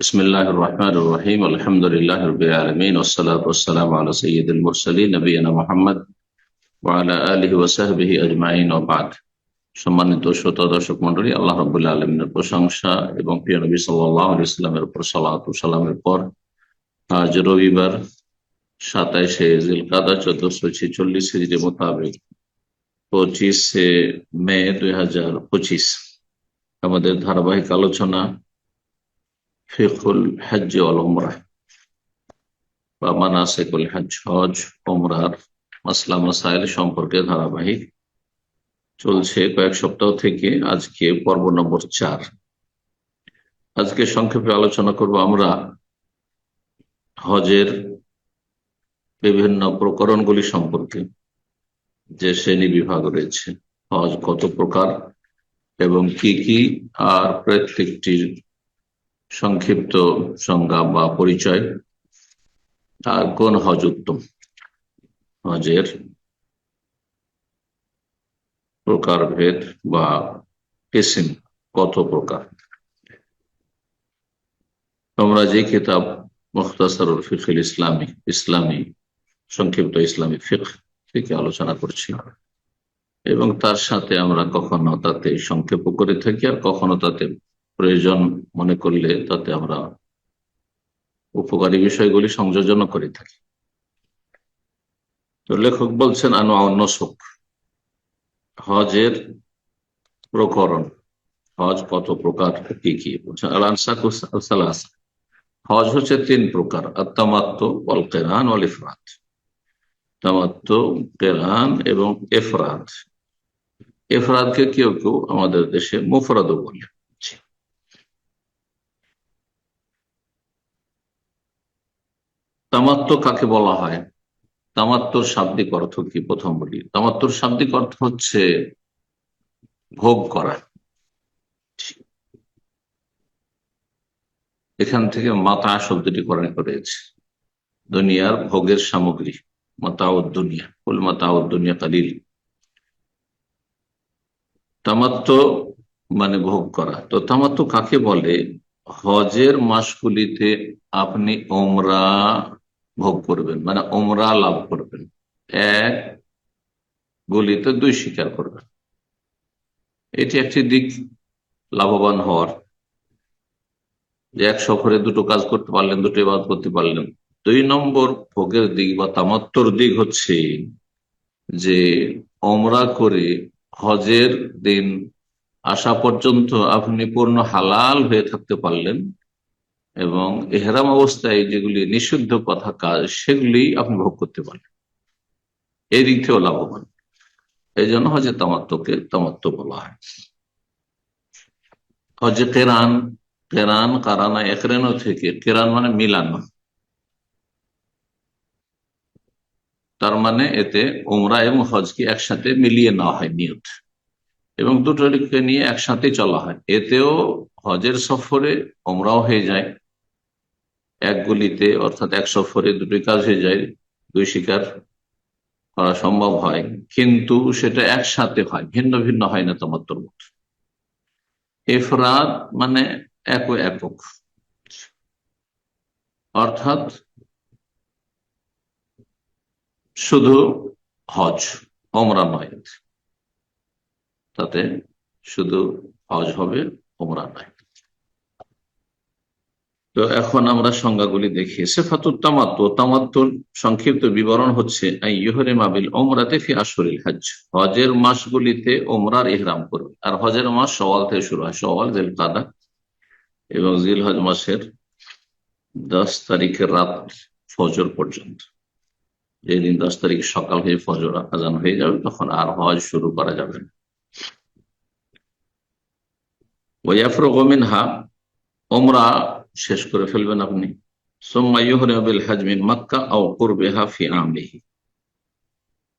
بسم الله الرحمن الرحيم الحمد لله رب العالمين والصلاة والسلام على سيد المرسلين نبينا محمد وعلى آله وصحبه أجمعين وبعد সম্মানিত শ্রোতা দর্শক মন্ডলী আল্লাহ রবুল্লাহ আলমিনের প্রশংসা এবং প্রিয় নবী সাল্লাহ ইসলামের উপর সালাত সালামের পর আজ রবিবার সাতাইশে জিলকাদা চোদ্দশো ছেচল্লিশ হিজড়ি মোতাবেক পঁচিশে মে দুই হাজার পঁচিশ আমাদের ধারাবাহিক আলোচনা ফিকুল হজ্জ অল উমরা বা মানাসেকুল হজ হজ, উমরার মাসলা মাসাইল সম্পর্কে ধারাবাহিক চলছে কয়েক সপ্তাহ থেকে আজকে পর্ব নম্বর চার। আজকে সংক্ষেপে আলোচনা করব আমরা হজের বিভিন্ন প্রকরণগুলি সম্পর্কে, যে শ্রেণি বিভাগ রয়েছে, হজ কত প্রকার এবং কি কি আর প্রত্যেকটির সংক্ষিপ্ত সংজ্ঞা বা পরিচয়, আর কোন হজ উত্তম? হজের প্রকারভেদ বা কিসিম কত প্রকার? তোমরা যে কিতাব মুখতাসারুল ফিকিল ইসলামী ইসলামী, সংক্ষিপ্ত ইসলামী ফিক থেকে আলোচনা করছি, এবং তার সাথে আমরা কখনো তাতে সংক্ষেপ করে থাকি আর কখনো তাতে প্রয়োজন মনে করলে তাতে আমরা উপকারী বিষয়গুলি সংযোজন করে থাকি। তো লেখক বলছেন, আনো অন্য শোক হজের প্রকরণ, হজ কত প্রকার, কি কি? বলছেন হজ হচ্ছে তিন প্রকার আত্মামাত্ম অল কেরান অল ইফরাত কেরান এবং এফরাত। এফরাতকে কেউ কেউ আমাদের দেশে মুফরাদও বলে। তামাত্ম কাকে বলা হয়? তামাত্মর শাব্দিক অর্থ কি? প্রথম বলি। তামাত্মর শাব্দিক অর্থ হচ্ছে ভোগ করা। এখান থেকে মাতা শব্দটি কোরআনে করেছে দুনিয়ার ভোগের সামগ্রী মাতাউদ্দুনিয়া কুল মাতাউদ্দুনিয়া কালিল। তামাত্ম মানে ভোগ করা। তো তামাত্ম কাকে বলে? হজের মাসগুলিতে আপনি ওমরা ভোগ করবেন মানে ওমরা লাভ করবেন। এক, গুলিতে দুই স্বীকার করবেন। এটি একটি দিক লাভবান হওয়ার। যে এক সফরে দুটো কাজ করতে পারলেন, দুটো বাদ করতে পারলেন। দুই নম্বর ভোগের দিক বা তামাত্তর দিক হচ্ছে যে অমরা করে হজের দিন আসা পর্যন্ত আপনি পূর্ণ হালাল হয়ে থাকতে পারলেন। এবং এহেরাম অবস্থায় যেগুলি নিষিদ্ধ কথা কাজ, সেগুলি আপনি ভোগ করতে পারলেন এই দিক থেকেও লাভবান। এই জন্য হজে তামাত্মকে তামাত্ম বলা হয়। হজে কেরান কেরান কারানা একরেনো থেকে, কেরান মানে মিলানো। তার মানে এতে উমরা এবং হজকে একসাথে মিলিয়ে নেওয়া হয়, নিয়ত। এবং দুটোকে নিয়ে একসাথে চলা হয়। এতেও হজের সফরে ওমরাও হয়ে যায়। এক গুলিতে, অর্থাৎ এক সফরে দুটোই কাজ হয়ে যায়, দুই শিকার করা সম্ভব হয়। কিন্তু সেটা একসাথে হয়, ভিন্ন ভিন্ন হয় না তোমার তোর মত এফরাদ মানে এক একক। অর্থাৎ শুধু হজ, ওমরা নয়। তাতে শুধু হজ হবে, ওমরা নয়। তো এখন আমরা সংজ্ঞাগুলি দেখি। সেফাতুর তামাত্ম তামাত্মর সংক্ষিপ্ত বিবরণ হচ্ছে ইহরে মাবিল ওমরাতে ফি আসরিল হজ হজের মাসগুলিতে ওমরার ইহরাম করবে। আর হজের মাস সওয়াল থেকে শুরু হয়, সওয়াল জেল কাদা এবং জিল হজ মাসের দশ তারিখের রাত ফজর পর্যন্ত। যেদিন দশ তারিখ সকাল হয়ে ফজর, আজান হয়ে যাবে, তখন আর হজ শুরু করা যাবে না। ওয়াফরগমিন হা ওমরা শেষ করে ফেলবেন আপনি।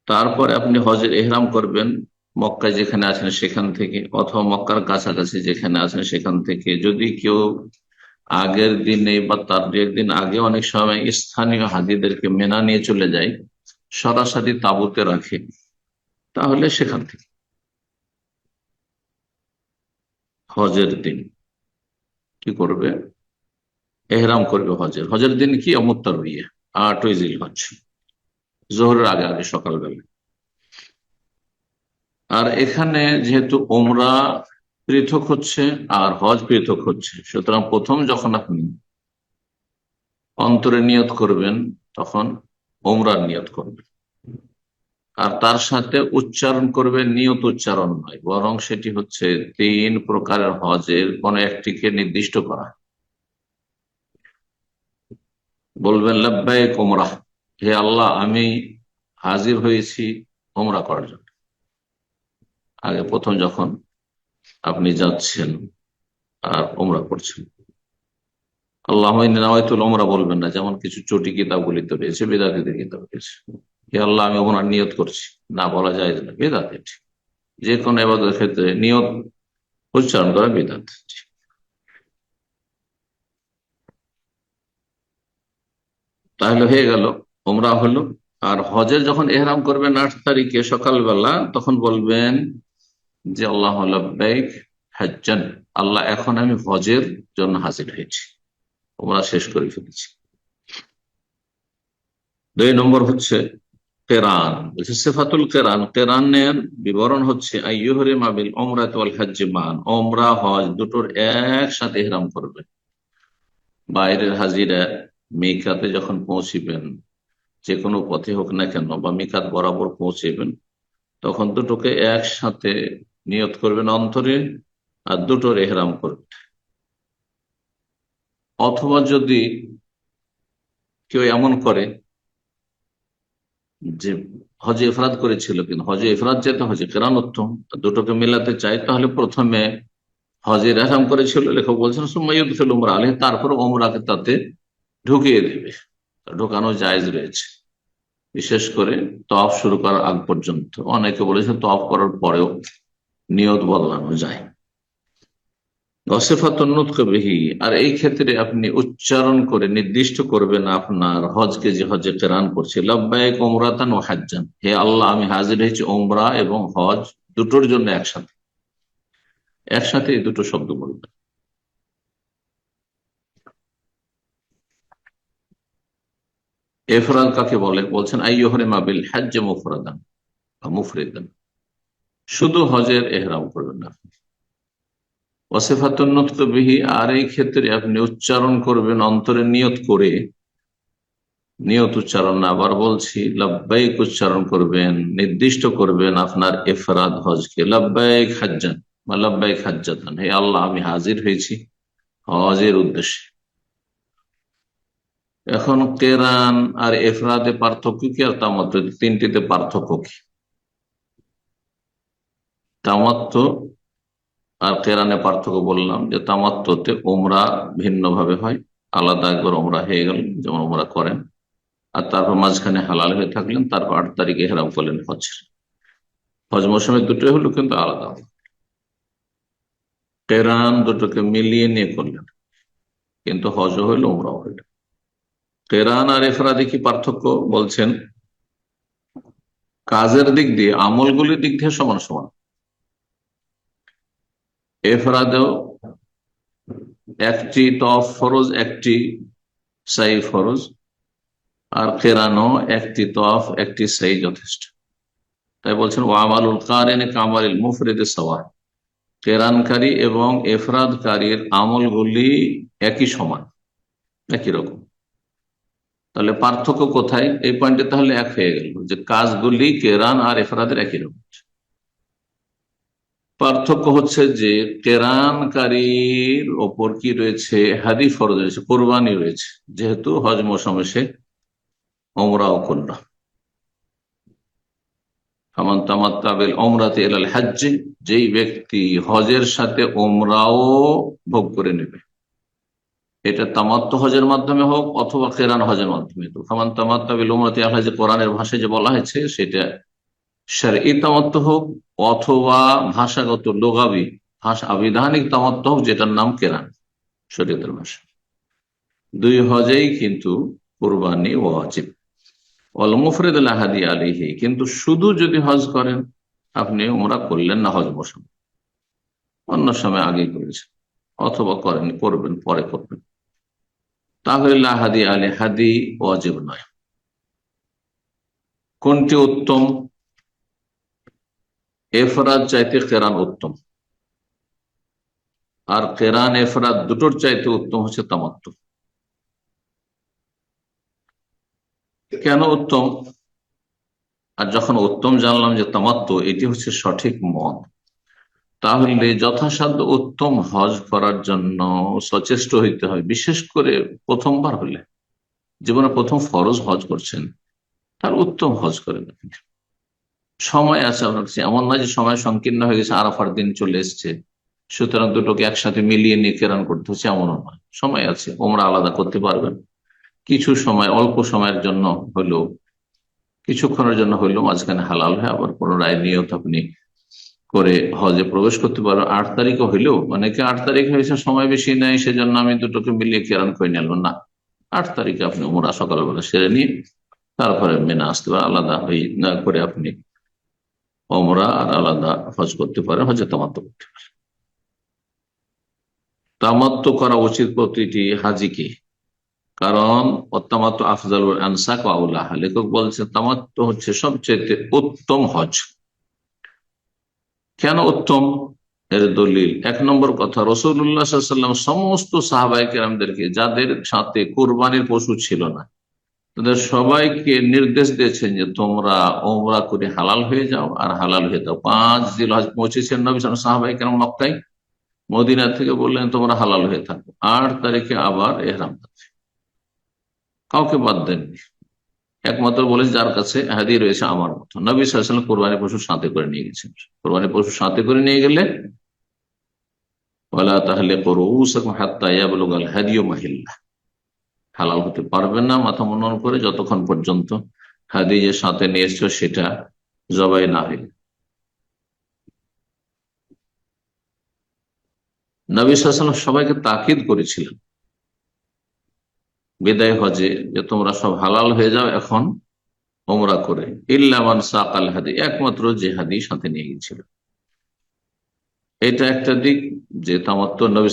তারপরে আপনি হজের এহরাম করবেন মক্কায় যেখানে আছেন সেখান থেকে, অথবা মক্কার কাছাকাছি যেখানে আছেন সেখান থেকে। যদি কেউ আগের দিনে বা তার দু একদিন আগে অনেক সময় স্থানীয় হাজিদেরকে মেনা নিয়ে চলে যায়, সরাসরি তাবুতে রাখে, তাহলে সেখান থেকে। হজের দিন কি করবে? এহরাম করবে হজের। হজের দিন কি? অমুত্তর হইয়ে আটই জিল হজ জোহরের আগে আগে সকালবেলা। আর এখানে যেহেতু ওমরা পৃথক হচ্ছে আর হজ পৃথক হচ্ছে, সুতরাং প্রথম যখন আপনি অন্তরে নিয়ত করবেন, তখন ওমরার নিয়ত করবেন। আর তার সাথে উচ্চারণ করবে নিয়ত উচ্চারণ নয়, বরং সেটি হচ্ছে তিন প্রকারের হজের কোন একটিকে নির্দিষ্ট করা। বলবেন লব্বাই কোমরা হে আল্লাহ, আমি হাজির হয়েছি ওমরা করার জন্য। আগে প্রথম যখন আপনি যাচ্ছেন আর ওমরা করছেন। আল্লাহ নাওয়াইতুল ওমরা বলবেন না, যেমন কিছু চটি কিতাবগুলিতে রয়েছে, বেদাতিদের কিতাব রয়েছে। হে আল্লাহ, আমি ওমরার নিয়ত করছি। না বলা যায় না, বেদাত যে কোনো এবাদের ক্ষেত্রে নিয়ত উচ্চারণ করা বেদাত তাহলে হয়ে গেল ওমরা হলো। আর হজের যখন এহরাম করবেন আট তারিখে সকালবেলা, তখন বলবেন যে, আল্লাহ হাজ্জান, আল্লাহ এখন আমি হজের জন্য হাজির হয়েছি। ওমরা শেষ করে ফেলেছি। দুই নম্বর হচ্ছে কেরান। বলছে, সেফাতুল কেরান, কেরানের বিবরণ হচ্ছে হজ, দুটোর একসাথে হেরাম করবে। বাইরের হাজিরা মেকাতে যখন পৌঁছিবেন, যে কোনো পথে হোক না কেন বা মিকাত বরাবর পৌঁছেবেন, তখন দুটোকে একসাথে নিয়ত করবেন অন্তরে আর দুটোর এহরাম করবেন। অথবা যদি কেউ এমন করে যে হজে ইফরাদ করেছিল কিন্তু হজে ইফরাদ যেতে হজে কেরান উত্তম দুটোকে মেলাতে চাই তাহলে প্রথমে হজের এহরাম করেছিল, লেখক বলছেন সুমাইয়ুদ্দিল উমরা আলহ তারপর ওমরাকে তাতে ঢুকিয়ে দেবে। ঢোকানো জায়জ রয়েছে। বিশেষ করে তফ শুরু করার আগ পর্যন্ত। অনেকে বলেছে তফ করার পরেও নিয়ত বদলানো যায়। গসেফাতন্নুৎকবিহি আর এই ক্ষেত্রে আপনি উচ্চারণ করে নির্দিষ্ট করবেন আপনার হজকে যে হজে কেরান করছে। লব্বায়ক ওমরাতান ও হাজান হে আল্লাহ, আমি হাজির হয়েছি ওমরা এবং হজ দুটোর জন্য একসাথে। একসাথে এই দুটো শব্দ বলবেন। এফরাদ কাকে বলে? বলছেন আইয়হরে মাবিল হাজ্য মুফরাদান বা মুফরিদান। শুধু হজের এহরাম করবেন না। বিহি, আর এই ক্ষেত্রে আপনি উচ্চারণ করবেন, অন্তরে নিয়ত করে। নিয়ত উচ্চারণ না, আবার বলছি, লব্বাইক উচ্চারণ করবেন, নির্দিষ্ট করবেন আপনার এফরাদ হজকে। লব্বাইক হাজ্জান বা লব্বাইক হাজ্জাতান। হে আল্লাহ, আমি হাজির হয়েছি হজের উদ্দেশ্যে। এখন কেরান আর এফরাদে পার্থক্য কি আর তামাত্ম? তিনটিতে পার্থক্য কি? তামাত্ম আর কেরানে পার্থক্য বললাম যে তামাত্মতে ওমরা ভিন্নভাবে হয়। আলাদা একবার ওমরা হয়ে গেল, যেমন ওমরা করেন। আর তারপর মাঝখানে হালাল হয়ে থাকলেন, তারপর আট তারিখে হেরাম করলেন হজ হজ মৌসুমে দুটোই হলো, কিন্তু আলাদা। কেরান দুটোকে মিলিয়ে নিয়ে করলেন। কিন্তু হজও হইল ওমরাও হইল। কেরান আর এফরাদি কি পার্থক্য বলছেন? কাজের দিক দিয়ে, আমলগুলির দিক দিয়ে সমান সমান। এফরাদেও একটি তফ ফরজ, একটি সাই ফরজ, আর কেরানো একটি তফ, একটি সাই যথেষ্ট। তাই বলছেন ওয়ামালুল কারেন কামারিল মুফরিদ সওয়া কেরানকারী এবং এফরাদকারীর আমলগুলি একই সমান, একই রকম। তাহলে পার্থক্য কোথায়? এই পয়েন্টে তাহলে এক হয়ে গেল যে কাজগুলি কেরান আর এফরাদের একই রকম। পার্থক্য হচ্ছে যে কেরানকারীর ওপর কি রয়েছে? হাদি ফরজ রয়েছে, কোরবানি রয়েছে। যেহেতু হজ মৌসুমে সে ওমরাতে এলাল হাজ্জে, যেই ব্যক্তি হজের সাথে ওমরাও ভোগ করে নেবে। এটা তামাত্ম হজের মাধ্যমে হোক অথবা কেরান হজের মাধ্যমে হোক। ফামান তামাত্তা বিল উমরাতি আল্লাহ যে কোরআনের ভাষায় যে বলা হয়েছে, সেটা স্যার শারঈ তামাত্ম হোক অথবা ভাষাগত লোগাবি, ভাষা আবিধানিক তামাত্ম হোক, যেটার নাম কেরান শরীয়তের ভাষা। দুই হজেই কিন্তু কোরবানি ওয়াজিব। অল মুফরিদ হাদি আলিহি কিন্তু শুধু যদি হজ করেন, আপনি উমরা করলেন না, হজ মৌসুম অন্য সময় আগেই করেছেন, অথবা করেন, করবেন, পরে করবেন। তাহলে লাহাদি আলী হাদি ওয়াজিব নয়। কোনটি উত্তম? এফরাজ চাইতে কেরান উত্তম। আর কেরান, এফরাদ দুটোর চাইতে উত্তম হচ্ছে তামাত্ম কেন উত্তম? আর যখন উত্তম জানলাম যে তামাত্ম এটি হচ্ছে সঠিক মত। তাহলে যথাসাধ্য উত্তম হজ করার জন্য সচেষ্ট হইতে হয়, বিশেষ করে প্রথমবার হলে। জীবনে প্রথম ফরজ হজ করছেন, তার উত্তম হজ করেন আপনি। সময় আছে আপনার কাছে। এমন নয় যে সময় সংকীর্ণ হয়ে গেছে, আরাফার দিন চলে এসছে। সুতরাং দুটোকে একসাথে মিলিয়ে নিয়ে কেরান করতে হচ্ছে, এমনও নয়। সময় আছে, ওমরা আলাদা করতে পারবেন। কিছু সময়, অল্প সময়ের জন্য হলেও, কিছুক্ষণের জন্য হইলেও মাঝখানে হালাল হয়, আবার পুনরায় নিয়ত আপনি করে হজে প্রবেশ করতে পারবেন আট তারিখে হইলেও, অনেকে আট তারিখ হয়েছে, সময় বেশি নেই, সেজন্য আমি দুটোকে মিলিয়ে কেরান করে নিলাম। না, আট তারিখে আপনি ওমরা সকালবেলা সেরে নিয়ে তারপরে মেনে আসতে পারেন, আলাদা হয়ে না করে আপনি ওমরা আর আলাদা হজ করতে পারেন, হজে তামাত্ম করতে পারেন। তামাত্ম করা উচিত প্রতিটি হাজিকে। কারণ অত্তামাত্ম আফজাল আনসাক আউল্লাহ লেখক বলছে তামাত্ম হচ্ছে সবচেয়ে উত্তম হজ। কেন উত্তম? এর দলিল। এক নম্বর কথা রসুল্লাহাম সমস্ত সাহাবাই কেরামদেরকে, যাদের সাথে কোরবানির পশু ছিল না, তাদের সবাইকে নির্দেশ দিয়েছেন যে তোমরা ওমরা করে হালাল হয়ে যাও আর হালাল হয়ে যাও। পাঁচ দিল হজ পৌঁছেছেন সাহাবাই কেরাম মক্কাই মদিনা থেকে বললেন, তোমরা হালাল হয়ে থাকো। আট তারিখে আবার এহরাম। কাউকে বাদ দেননি। একমাত্র বলে যার কাছে হাদি রয়েছে আমার মতো। নবী সাল্লাম কোরবানি পশু সাথে করে নিয়ে গেছেন। কোরবানি পশু সাথে করে নিয়ে গেলে তাহলে হাদিও মাহিল্লা হালাল হতে পারবেন না মাথা মনন করে যতক্ষণ পর্যন্ত হাদি যে সাথে নিয়ে এসছো সেটা জবাই না হইল নবী সাল্লাম সবাইকে তাকিদ করেছিলেন। বিদায় হজে, যে তোমরা সব হালাল হয়ে যাও, এখন ওমরা করে। ইল্লামান সাকাল হাদি, একমাত্র যে হাদি সাথে নিয়ে গিয়েছিল। এটা একটা দিক যে তামাত্ম নবী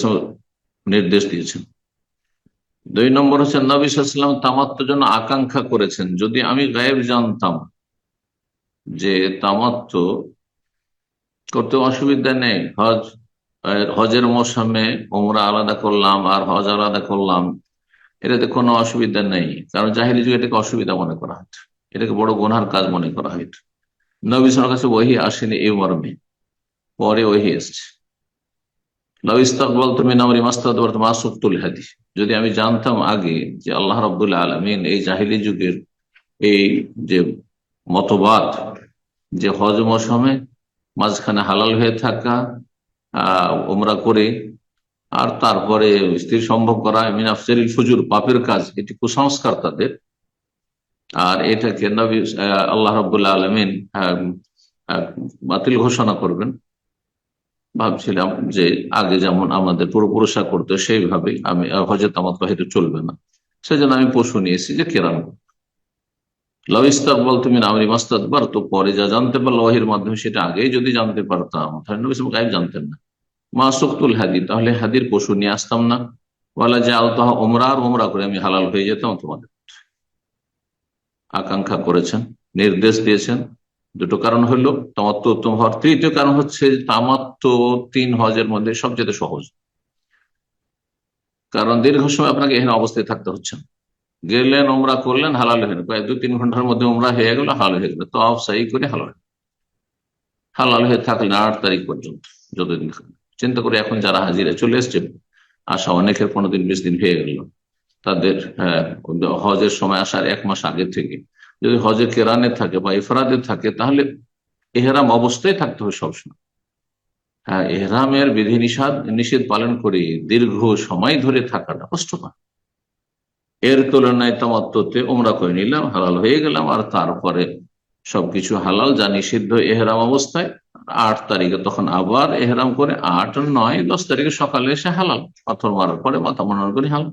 নির্দেশ দিয়েছেন। দুই নম্বর হচ্ছে নবী সাল্লাম তামাত্ম জন্য আকাঙ্ক্ষা করেছেন। যদি আমি গায়েব জানতাম যে তামাত্ম করতে অসুবিধা নেই, হজ হজের মৌসুমে ওমরা আলাদা করলাম আর হজ আলাদা করলাম এটাতে কোনো অসুবিধা নেই। কারণ জাহিলি যুগে এটাকে অসুবিধা মনে করা হতো এটাকে বড় গোনার কাজ মনে করা হইতো নবী সালার কাছে ওহি আসেনি এই মর্মে। পরে ওহি এসছে। লবিস্তাকবল তুমি নামরি মাস্তাদ মাসুফতুল হাদি। যদি আমি জানতাম আগে যে আল্লাহ রবুল্লাহ আলমিন এই জাহিলি যুগের এই যে মতবাদ, যে হজ মৌসুমে মাঝখানে হালাল হয়ে থাকা, আহ ওমরা করে আর তারপরে স্ত্রী সম্ভব করা মিনাফসের ফুজুর পাপের কাজ, এটি কুসংস্কার তাদের। আর এটাকে নবী আল্লাহ রবুল্লাহ আলমিন বাতিল ঘোষণা করবেন। ভাবছিলাম যে আগে যেমন আমাদের পূর্বপুরুষা করতো সেইভাবে আমি হজরত আমার হয়তো চলবে না। সেজন্য আমি পশু নিয়েছি যে কেরাম লভ ইস্তাকবল তুমি নামরি মাস্তাদবার তো পরে যা জানতে পারল ওহির মাধ্যমে সেটা আগেই যদি জানতে পারতাম, তাহলে নবী জানতেন না। মা সুক্তুল হাদি, তাহলে হাদির পশু নিয়ে আসতাম না। বলা যে আলতাহ ওমরা আর ওমরা করে আমি হালাল হয়ে যেতাম তোমাদের। আকাঙ্ক্ষা করেছেন, নির্দেশ দিয়েছেন। দুটো কারণ হলো তামাত্ম উত্তম হওয়ার। তৃতীয় কারণ হচ্ছে তামাত্ম তিন হজের মধ্যে সবচেয়ে সহজ। কারণ দীর্ঘ সময় আপনাকে এখানে অবস্থায় থাকতে হচ্ছে গেলেন ওমরা করলেন, হালাল হয়ে প্রায় দু তিন ঘণ্টার মধ্যে ওমরা হয়ে গেল, হালাল হয়ে গেল। তো অফসাই করে হালাল হালাল হয়ে থাকলেন আট তারিখ পর্যন্ত, যতদিন চিন্তা করে এখন যারা হাজিরা চলে এসছে আসা অনেকের পনেরো দিন, বিশ দিন হয়ে গেল। তাদের হজের সময় আসার এক মাস আগে থেকে। যদি হজে কেরানে থাকে বা ইফরাদে থাকে, তাহলে এহেরাম অবস্থায় থাকতে হবে সবসময়। হ্যাঁ এহরামের বিধি নিষেধ নিষেধ পালন করে দীর্ঘ সময় ধরে থাকাটা কষ্টকর। এর তুলনায় তামাত্মতে ওমরা করে নিলাম, হালাল হয়ে গেলাম, আর তারপরে সবকিছু হালাল, যা নিষিদ্ধ, এহরাম অবস্থায়। আট তারিখে তখন আবার এহরাম করে আট, নয়, দশ তারিখে সকালে এসে হালাল। পাথর মারার পরে মাথা মনার করে হালাল।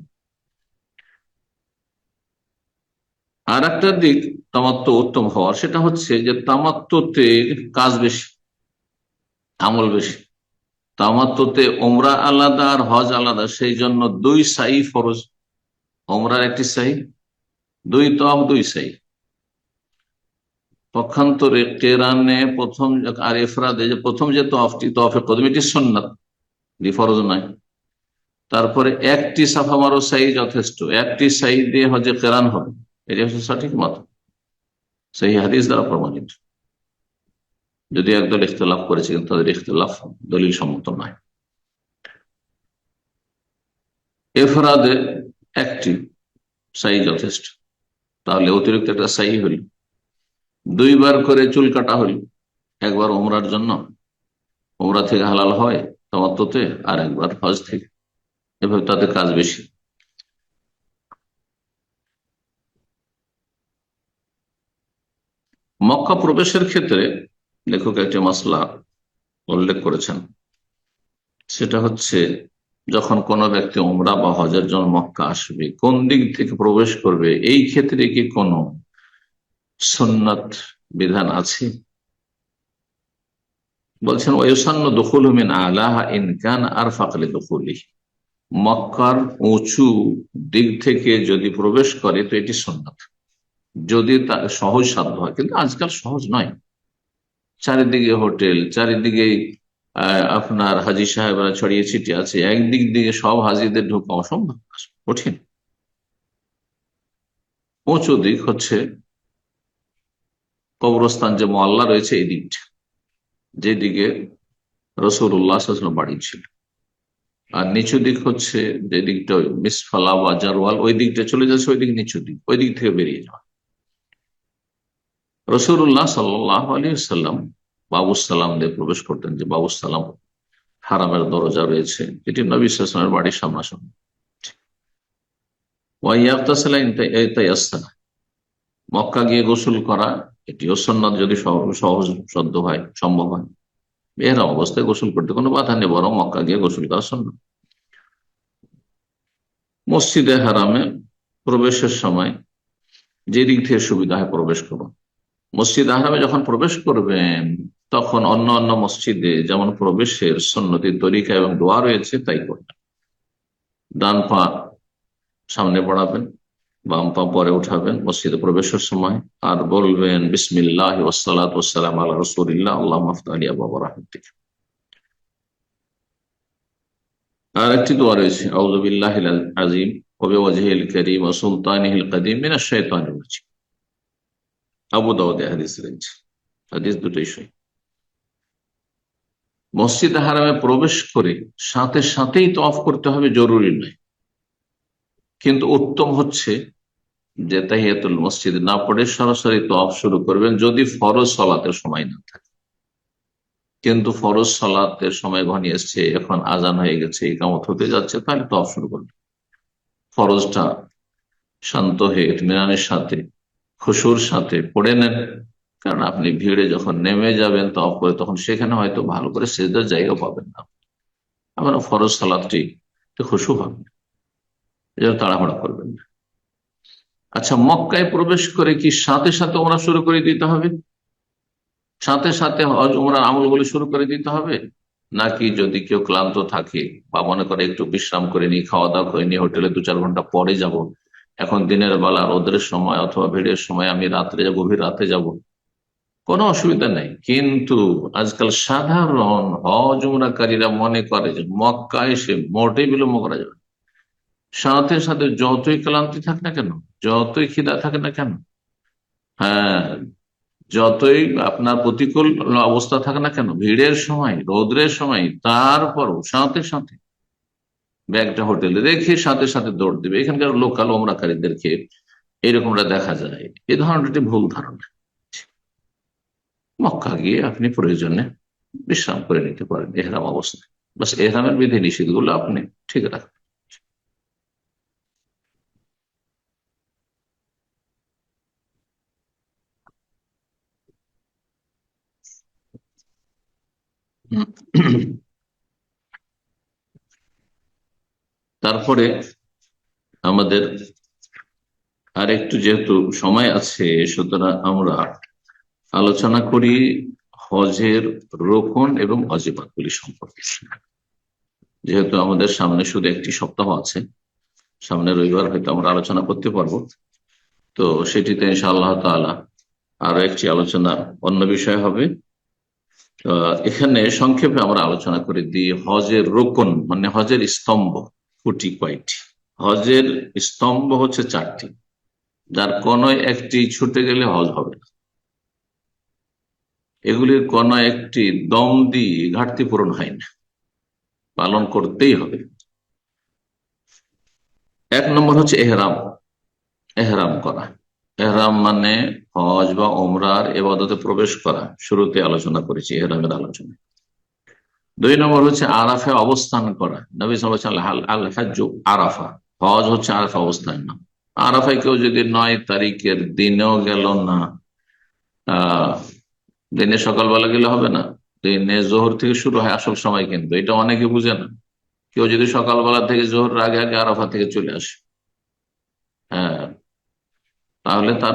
আর একটা দিক তামাত্ম উত্তম হওয়ার, সেটা হচ্ছে যে তামাত্মতে কাজ বেশি, আমল বেশি। তামাত্মতে ওমরা আলাদা আর হজ আলাদা, সেই জন্য দুই সাই ফরজ। ওমরার একটি সাই, দুই তফ দুই সাই। পক্ষান্তরে কেরানে প্রথম আর এফরাদে যে প্রথম যে তফটি, তফে প্রথম এটি সন্ন্যত ফরজ নয়। তারপরে একটি সাফা মারো সাই যথেষ্ট, একটি সাই দিয়ে হজে কেরান হবে। এটি হচ্ছে সঠিক মত। সেই হাদিস দ্বারা প্রমাণিত। যদি একদল ইখতলাফ করেছে, কিন্তু তাদের ইখতলাফ দলিল সম্মত নয়। এফরাদে একটি সাই যথেষ্ট, তাহলে অতিরিক্ত একটা সাই হইল দুইবার করে চুল কাটা হইল একবার ওমরার জন্য। ওমরা থেকে হালাল হয় তমাত্মতে আর একবার হজ থেকে। এভাবে তাদের কাজ বেশি। মক্কা প্রবেশের ক্ষেত্রে লেখক একটি মশলা উল্লেখ করেছেন। সেটা হচ্ছে, যখন কোনো ব্যক্তি উমরা বা হজের জন্য মক্কা আসবে, কোন দিক থেকে প্রবেশ করবে, এই ক্ষেত্রে কি কোনো সন্ন্যত বিধান আছে। বলছেন ওয়সান্ন দখল হুমিন আলাহা ইনকান আর ফাকলে দখলি মক্কার উঁচু দিক থেকে যদি প্রবেশ করে, তো এটি সন্ন্যত যদি তা সহজ সাধ্য হয়, কিন্তু আজকাল সহজ নয়। চারিদিকে হোটেল চারিদিকে আপনার হাজি সাহেবরা ছড়িয়ে ছিটিয়ে আছে। একদিক দিকে সব হাজিদের ঢোকা অসম্ভব, কঠিন। উঁচু দিক হচ্ছে কবরস্থান যে মহল্লা রয়েছে এই দিকটা যেদিকে রসুল্লাহ বাড়ি ছিল। আর নিচু দিক হচ্ছে যে দিকটা মিসফালা বা জারওয়াল, ওই দিকটা চলে যাচ্ছে, ওই দিক নিচু দিক, ওই দিক থেকে বেরিয়ে যাওয়া। রসুল্লাহ সাল্লাহ আলী সাল্লাম বাবুসাল্লাম দিয়ে প্রবেশ করতেন যে বাবুসাল্লাম হারামের দরজা রয়েছে এটি নবী সালামের বাড়ির সামনাসামনি। মক্কা গিয়ে গোসল করা এটিও সন্ন্যত যদি সহজ সদ্য হয়, সম্ভব হয়। এরা অবস্থায় গোসল করতে কোনো বাধা নেই, বরং মক্কা গিয়ে গোসল করা সন্ন্যত। মসজিদে হারামে প্রবেশের সময় যে দিক থেকে সুবিধা হয় প্রবেশ করুন মসজিদ আহরামে যখন প্রবেশ করবেন, তখন অন্য অন্য মসজিদে যেমন প্রবেশের সন্ন্যতির তরিকা এবং দোয়া রয়েছে, তাই করবেন। ডান পা সামনে বাড়াবেন বাম পা পরে উঠাবেন মসজিদে প্রবেশের সময় আর বলবেন, বিসমিল্লাহ ওসালাত ওসালাম আল্লাহ রসুল্লাহ আল্লাহ মাফতালিয়া বাবা রাহমতিক আর একটি দোয়া রয়েছে আউজবিল্লাহ আজিম কবে ওয়াজহিল করিম ও সুলতানিহিল কদিম মিনা শৈতান আবু দাওয়াদে হাদিস রয়েছে। হাদিস দুটোই সই মসজিদ হারামে প্রবেশ করে সাথে সাথেই তো অফ করতে হবে, জরুরি নয়। কিন্তু উত্তম হচ্ছে যে তাহিয়াতুল মসজিদ না পড়ে সরাসরি তো অফ শুরু করবেন যদি ফরজ সলাতের সময় না থাকে। কিন্তু ফরজ সলাতের সময় ঘনিয়ে এসছে, এখন আজান হয়ে গেছে কামত হতে যাচ্ছে, তাহলে তো অফ শুরু করবেন। ফরজটা শান্ত হয়ে, ইতমিনানের সাথে, খুশুর সাথে পড়ে নেন। কারণ আপনি ভিড়ে যখন নেমে যাবেন তো অফ করে, তখন সেখানে হয়তো ভালো করে সেজদার জায়গা পাবেন না। আমরা ফরজ সালাদটি খুশু হবে এজন্য তাড়াহুড়া করবেন না। আচ্ছা মক্কায় প্রবেশ করে কি সাথে সাথে ওমরা শুরু করে দিতে হবে? সাথে সাথে হজ, ওমরা আমলগুলি শুরু করে দিতে হবে? নাকি যদি কেউ ক্লান্ত থাকে বা মনে করে একটু বিশ্রাম করে নি খাওয়া দাওয়া করে নি হোটেলে দু চার ঘণ্টা পরে যাব, এখন দিনের বেলা, রোদের সময় অথবা ভিড়ের সময় আমি রাত্রে যাব, গভীর রাতে যাব, কোনো অসুবিধা নেই। কিন্তু আজকাল সাধারণ হজ উমরাকারীরা মনে করে যে মক্কা এসে মোটেই বিলম্ব করা যাবে সাথে সাথে যতই ক্লান্তি থাক না কেন, যতই খিদা থাকে না কেন হ্যাঁ যতই আপনার প্রতিকূল অবস্থা থাকে না কেন, ভিড়ের সময়, রৌদ্রের সময়, তারপরও সাথে সাথে ব্যাগটা হোটেলে রেখে সাথে সাথে দৌড় দেবে। এখানকার লোকাল ওমরাকারীদেরকে এরকমটা দেখা যায়। এ ধরনের ভুল ধারণা। মক্কা গিয়ে আপনি প্রয়োজনে বিশ্রাম করে নিতে পারেন। এহরাম অবস্থায় বাস এহরামের বিধি নিষেধগুলো আপনি ঠিক রাখবেন তারপরে আমাদের আর একটু যেহেতু সময় আছে, সুতরাং আমরা আলোচনা করি হজের রোকন এবং অজেবাতগুলি সম্পর্কে। যেহেতু আমাদের সামনে শুধু একটি সপ্তাহ আছে, সামনে রবিবার হয়তো আমরা আলোচনা করতে পারব। তো সেটিতে ইনশাআল্লাহ তাআলা আরও একটি আলোচনা, অন্য বিষয় হবে এখানে সংক্ষেপে আমরা আলোচনা করে দিই হজের রোকন মানে হজের স্তম্ভ খুঁটি কয়টি? হজের স্তম্ভ হচ্ছে চারটি। যার কোন একটি ছুটে গেলে হজ হবে না। এগুলির কোন একটি দম দিয়ে ঘাটতি পূরণ হয় না। পালন করতেই হবে। এক নম্বর হচ্ছে এহরাম। এহরাম করা। এহরাম মানে হজ বা ওমরার এবাদতে প্রবেশ করা। শুরুতে আলোচনা করেছি এহরামের আলোচনা দুই নম্বর হচ্ছে আরাফে অবস্থান করা। নবী হাজ আরাফা। হজ হচ্ছে আরাফা অবস্থান। নাম আরাফায় কেউ যদি নয় তারিখের দিনেও গেল না দিনে সকালবেলা গেলে হবে না। দিনে জোহর থেকে শুরু হয় আসল সময় কিন্তু। এটা অনেকে বুঝে না। কেউ যদি সকালবেলা থেকে জোহর আগে আগে আরাফা থেকে চলে আসে। হ্যাঁ তাহলে তার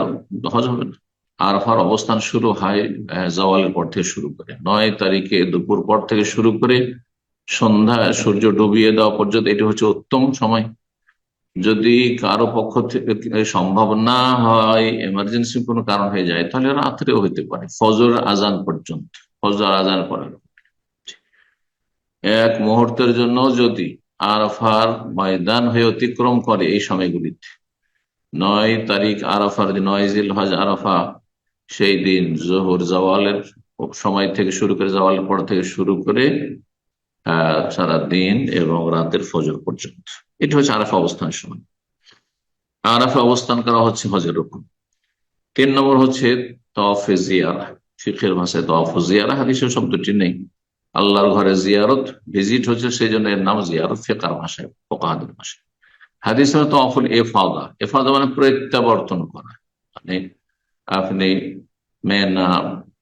হজ হবে না। আরফার অবস্থান শুরু হয় জওয়ালের পর থেকে শুরু করে। নয় তারিখে দুপুর পর থেকে শুরু করে সন্ধ্যা, সূর্য ডুবিয়ে দেওয়া পর্যন্ত এটি হচ্ছে উত্তম সময়। যদি কারও পক্ষ থেকে সম্ভব না হয় এমার্জেন্সি কোনো কারণ হয়ে যায়, তাহলে রাত্রেও হইতে পারে, ফজর আজান পর্যন্ত, ফজর আজান পড়ার এক মুহূর্তের জন্য যদি আরফার ময়দান হয়ে অতিক্রম করে এই সময়গুলিতে নয় তারিখ আরাফার নয় জিল হজ আরাফা, সেই দিন জোহর জওয়ালের সময় থেকে শুরু করে, জওয়ালের পর থেকে শুরু করে সারা দিন এবং রাতের ফজর পর্যন্ত। এটা হচ্ছে আরাফা অবস্থানের সময়। আরাফা অবস্থান করা হচ্ছে হজের রকম তিন নম্বর হচ্ছে তফে জিয়ারা। শিখের ভাষায় তফ জিয়ারা হাদিসের শব্দটি নেই। আল্লাহর ঘরে জিয়ারত, ভিজিট হচ্ছে সেই জন্য এর নাম জিয়ারত ফেকার ভাষায়, ফোকাহাদের ভাষায়। হাদিস তো অফুল এফাদা এফাদা মানে প্রত্যাবর্তন করা। মানে আপনি মেনা,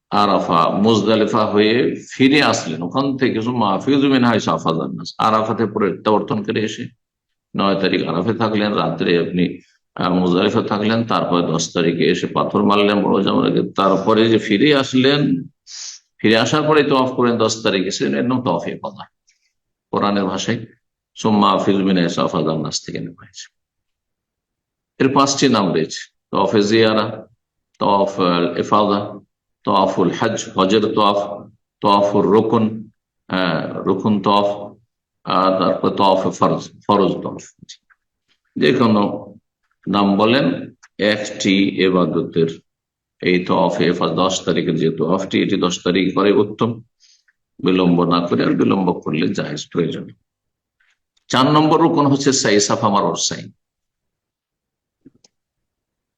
আরাফা, মুজদালিফা হয়ে ফিরে আসলেন। ওখান থেকে আরাফাতে প্রত্যাবর্তন করে এসে নয় তারিখ আরাফে থাকলেন, রাত্রে আপনি মুজদালিফা থাকলেন, তারপরে দশ তারিখে এসে পাথর মারলেন, বড় জামাকে তারপরে যে ফিরে আসলেন, ফিরে আসার পরে তো অফ করেন দশ তারিখে। সে এর নাম তো অফ এফাদা কোরআনের ভাষায় সোম্মা ফিজমিন সাফাজান্নাস থেকে নেওয়া হয়েছে। এর পাঁচটি নাম রয়েছে তফে জিয়ারা তফ এফাদা তফুল হজ হজের তফ তফুর রোকন রুকুন তফ আর তারপর তফ ফরজ ফরজ তফ যে কোনো নাম বলেন, একটি এবাদতের এই তফ এফা দশ তারিখের যে তফটি এটি দশ তারিখ করে উত্তম। বিলম্ব না করে আর বিলম্ব করলে জাহেজ প্রয়োজন। চার নম্বর রোকন হচ্ছে সাই সাফা মারর সাই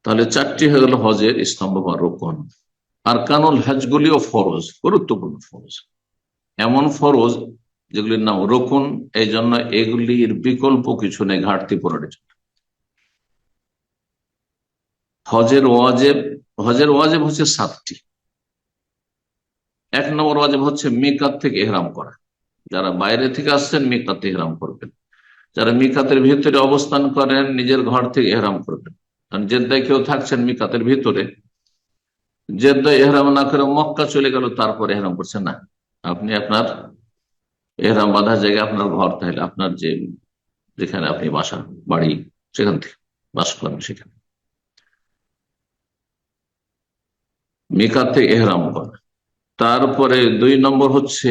তাহলে চারটি হয়ে গেল হজের স্তম্ভ বা রোকন। আর কানুল হজগুলিও ফরজ, গুরুত্বপূর্ণ ফরজ। এমন ফরজ যেগুলির নাম রোকন এই জন্য এগুলির বিকল্প কিছু নেই, ঘাটতি পূরণের জন্য। হজের ওয়াজেব হজের ওয়াজেব হচ্ছে সাতটি। এক নম্বর ওয়াজেব হচ্ছে মিকাত থেকে এহরাম করা। যারা বাইরে থেকে আসছেন মিকাতে এহরাম করবেন। যারা মিকাতের ভিতরে অবস্থান করেন, নিজের ঘর থেকে এহরাম করবেন। কারণ জেদ্দায় কেউ থাকছেন মিকাতের ভিতরে। জেদ্দায় এহরাম না করে মক্কা চলে গেল, তারপরে এহরাম করছেন না, আপনি আপনার এহরাম বাঁধা জায়গায় আপনার ঘর, তাহলে আপনার যে যেখানে আপনি বাসা, বাড়ি, সেখান থেকে বাস করেন সেখানে। মিকাত থেকে এহরাম করা তারপরে দুই নম্বর হচ্ছে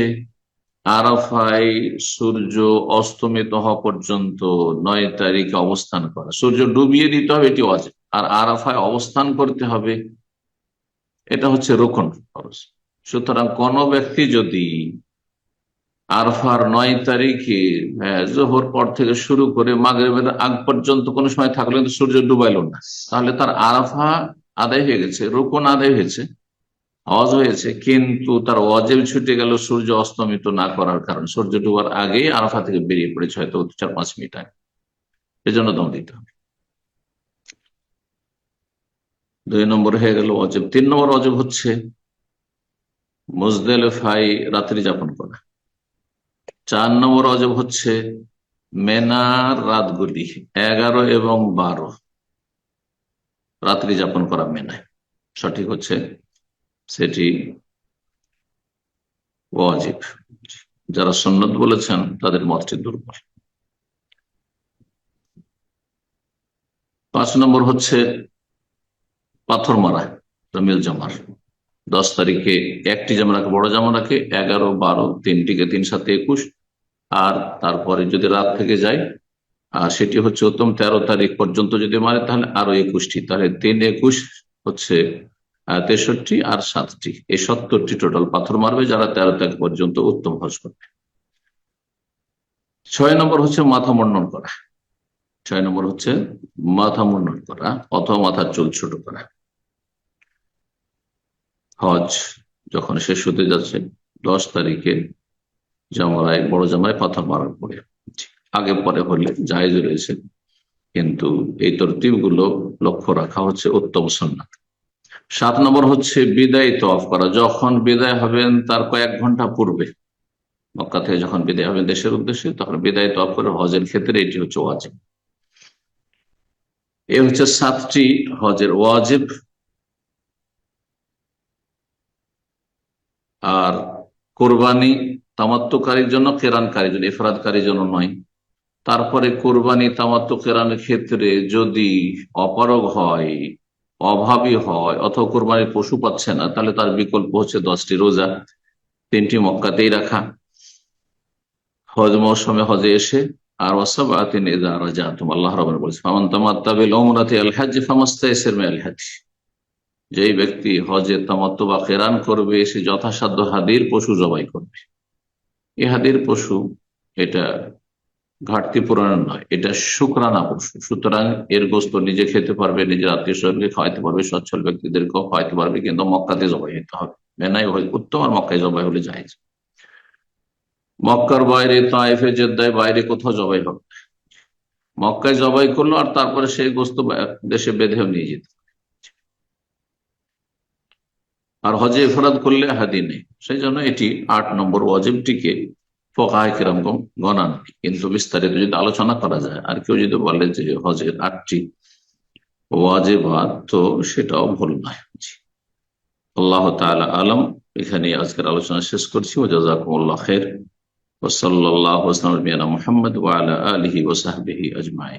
আরাফায় সূর্য অস্তমিত হওয়া পর্যন্ত নয় তারিখে অবস্থান করা। সূর্য ডুবিয়ে দিতে হবে এটি অজে আর আরাফায় অবস্থান করতে হবে, এটা হচ্ছে রোকন খরচ সুতরাং কোন ব্যক্তি যদি আরফার নয় তারিখে জোহর পর থেকে শুরু করে মাগরেবের আগ পর্যন্ত কোনো সময় থাকলে সূর্য ডুবাইল না। তাহলে তার আরাফা আদায় হয়ে গেছে, রোকন আদায় হয়েছে। হজ হয়েছে, কিন্তু তার ওয়াজেব ছুটে গেল, সূর্য অস্তমিত না করার কারণে। সূর্য ডুবার আগেই আরাফা থেকে বেরিয়ে পড়েছে, হয়তো চার পাঁচ মিনিট আগে। এজন্য দম দিতে হবে। দুই নম্বর হয়ে গেল অজেব তিন নম্বর অজেব হচ্ছে মুজদেলফাই রাত্রি যাপন করা। চার নম্বর অজেব হচ্ছে মেনার রাতগুলি, এগারো এবং বারো। রাত্রি যাপন করা মেনায়। সঠিক হচ্ছে সেটি ওয়াজিব। যারা সন্ন্যত বলেছেন, তাদের মতটি দুর্বল। পাঁচ নম্বর হচ্ছে পাথর মারা রমিল জামার। দশ তারিখে একটি জামা রাখে, বড় জামা রাখে, এগারো, বারো, তিনটিকে তিন সাথে একুশ। আর তারপরে যদি রাত থেকে যায়, আর সেটি হচ্ছে উত্তম, তেরো তারিখ পর্যন্ত যদি মারে, তাহলে আরও একুশটি। তাহলে তিন, একুশ হচ্ছে তেষট্টি আর সাতটি। এই সত্তরটি টোটাল পাথর মারবে যারা তেরো তারিখ পর্যন্ত উত্তম হজ করবে। ছয় নম্বর হচ্ছে মাথা মন্ডন করা। ছয় নম্বর হচ্ছে মাথা মন্ডন করা অথবা মাথার চুল ছোট করা। হজ যখন শেষ হতে যাচ্ছে, দশ তারিখে জামারায় বড় জামায় পাথর মারার পরে। আগে পরে হলে জায়জ রয়েছে, কিন্তু এই তরতিবগুলো লক্ষ্য রাখা হচ্ছে উত্তম সন্ন্যাত। সাত নম্বর হচ্ছে বিদায় তফ করা। যখন বিদায় হবেন, তার কয়েক ঘণ্টা পূর্বে মক্কা থেকে যখন বিদায় হবেন দেশের উদ্দেশ্যে, তখন বিদায় তফ করে হজের ক্ষেত্রে এটি হচ্ছে ওয়াজিব। এ হচ্ছে সাতটি হজের ওয়াজিব। আর কোরবানি তামাত্মকারীর জন্য, কেরানকারীর জন্য ইফরাদকারীর জন্য নয়। তারপরে কোরবানি তামাত্ম কেরানের ক্ষেত্রে যদি অপারগ হয় অভাবী হয় অথবা কোরবানির পশু পাচ্ছে না, তাহলে তার বিকল্প হচ্ছে দশটি রোজা, তিনটি মক্কাতেই রাখা। হজ মৌসুমে হজে এসে আর ওসব আতিন আল্লাহ রবেন বলছে, ফামান তামাত্তাবিল ওমরাতি আল হাজ ফামাস্তা এসের আল হাজ যেই ব্যক্তি হজে তামাত্ম বা কেরান করবে, সে যথাসাধ্য হাদির পশু জবাই করবে। এ হাদির পশু, এটা ঘাটতি পূরণের নয়। এটা শুক্রানা পশু সুতরাং এর গোস্ত নিজে খেতে পারবে, নিজের আত্মীয় স্বজনকে খাওয়াইতে পারবে, সচ্ছল ব্যক্তিদেরকেও খাওয়াইতে পারবে, কিন্তু মক্কাতে জবাই হতে হবে। মেনাই উত্তম আর মক্কায় জবাই হলে যায় মক্কার বাইরে তাইফে জেদ্দায় বাইরে কোথাও জবাই হবে মক্কায় জবাই করল আর তারপরে সেই গোস্ত দেশে বেঁধেও নিয়ে যেত আর হজে ইফরাদ করলে হাদি নেই। সেই জন্য এটি আট নম্বর ওয়াজিবটিকে কীরকম গণান। কিন্তু বিস্তারিত যদি আলোচনা করা যায়, আর কেউ যদি বলে যে হজের আটটি ওয়াজিবাদ তো সেটাও ভুল নয়। আল্লাহ তালা আলম এখানে আজকের আলোচনা শেষ করছি। ও জাজাকুমুল্লাহ খের ওসল্লাহ মোহাম্মদ ওয়ালা আলহি ওসাহবিহি আজমাই